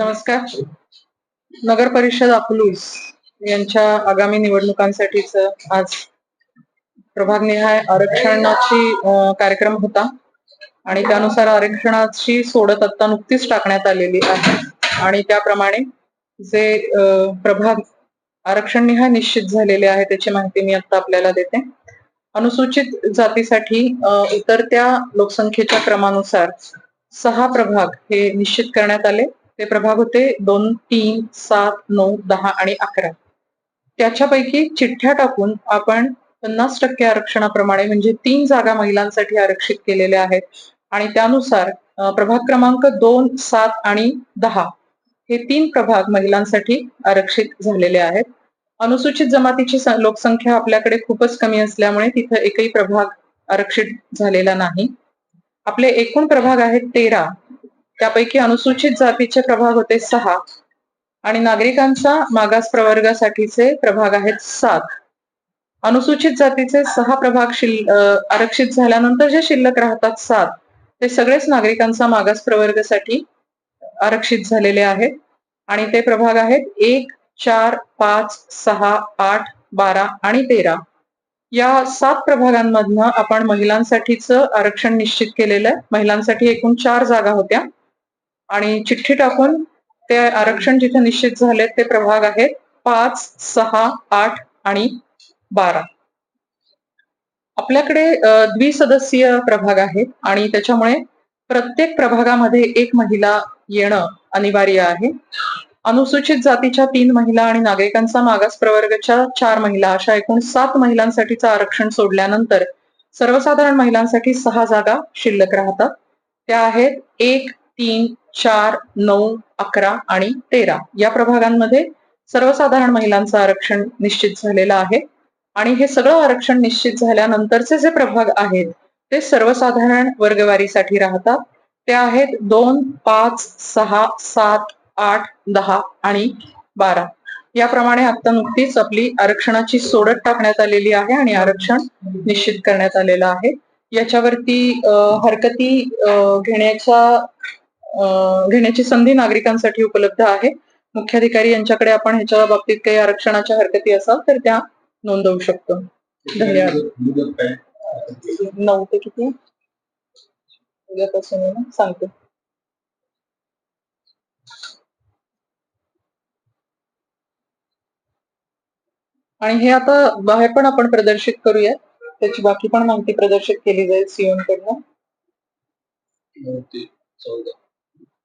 नमस्कार. नगर परिषद अकलूज यांच्या आगामी निवडणुकांसाठीच आज प्रभागनिहाय आरक्षणाची कार्यक्रम होता. आणि त्यानुसार आरक्षणाची सोडत आता नुकतीच टाकण्यात आलेली आहे. आणि त्याप्रमाणे जे प्रभाग आरक्षण निहाय निश्चित झालेले आहे त्याची माहिती मी आता आपल्याला देते. अनुसूचित जातीसाठी इतर उतरत्या लोकसंख्येच्या क्रमानुसार सहा प्रभाग हे निश्चित करण्यात आले. ते प्रभाग होते दोन तीन सात नऊ दहा आणि अकरा. त्याच्यापैकी चिठ्ठ्या टाकून आपण पन्नास टक्के आरक्षणाप्रमाणे म्हणजे तीन जागा महिलांसाठी आरक्षित केलेल्या आहेत. आणि त्यानुसार प्रभाग क्रमांक दोन सात आणि दहा हे तीन प्रभाग महिलांसाठी आरक्षित झालेले आहेत. अनुसूचित जमातीची लोकसंख्या आपल्याकडे खूपच कमी असल्यामुळे तिथं एकही प्रभाग आरक्षित झालेला नाही. आपले एकूण प्रभाग आहेत तेरा. त्यापैकी अनुसूचित जातीचे प्रभाग होते सहा. आणि नागरिकांचा मागास प्रवर्गासाठीचे प्रभाग आहेत सात. अनुसूचित जातीचे सहा प्रभाग शिल आरक्षित झाल्यानंतर जे शिल्लक राहतात सात ते सगळेच नागरिकांचा मागास प्रवर्गासाठी आरक्षित झालेले आहेत. आणि ते प्रभाग आहेत एक चार पाच सहा आठ बारा आणि तेरा. या सात प्रभागांमधनं आपण महिलांसाठीचं आरक्षण निश्चित केलेलं आहे. महिलांसाठी एकूण चार जागा होत्या. आणि चिठ्ठी टाकून ते आरक्षण जिथे निश्चित झाले ते प्रभाग आहेत पाच सहा आठ आणि बारा. आपल्याकडे द्विसदस्यीय प्रभाग आहेत आणि त्याच्यामुळे प्रत्येक प्रभागामध्ये एक महिला येणं अनिवार्य आहे. अनुसूचित जातीच्या तीन महिला आणि नागरिकांचा मागास प्रवर्गाच्या चार महिला अशा एकूण सात महिलांसाठीचं आरक्षण सोडल्यानंतर सर्वसाधारण महिलांसाठी सहा जागा शिल्लक राहतात. त्या आहेत एक तीन चार नऊ अकरा आणि तेरा या प्रभागांमध्ये सर्वसाधारण महिलांचं आरक्षण निश्चित झालेलं आहे. आणि हे सगळं आरक्षण निश्चित झाल्यानंतरचे जे प्रभाग आहेत ते सर्वसाधारण वर्गवारीसाठी राहतात. ते आहेत दोन पाच सहा सात आठ दहा आणि बारा. याप्रमाणे आता नुकतीच आपली आरक्षणाची सोडत टाकण्यात आलेली आहे आणि आरक्षण निश्चित करण्यात आलेलं आहे. याच्यावरती हरकती घेण्याच्या घेण्याची संधी नागरिकांसाठी उपलब्ध आहे. मुख्याधिकारी यांच्याकडे आपण ह्याच्या बाबतीत काही आरक्षणाच्या हरकती असाल तर त्या नोंदवू शकतो. धन्यवाद. नऊ ते किती? उद्यापासून सांगते. आणि हे आता बाहेर पण आपण प्रदर्शित करूया. त्याची बाकी पण माहिती प्रदर्शित केली जाईल सीओन कडनं.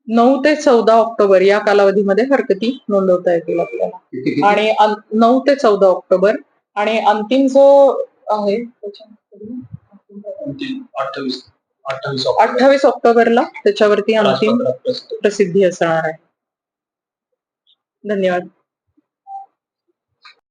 नऊ ते चौदा ऑक्टोबर या कालावधीमध्ये हरकती नोंदवता येतील आपल्याला आणि नऊ ते चौदा ऑक्टोबर आणि अंतिम जो आहे अठ्ठावीस अठ्ठावीस ऑक्टोबर. अठ्ठावीस ऑक्टोबरला त्याच्यावरती अंतिम. प्रसिद्धी असणार आहे धन्यवाद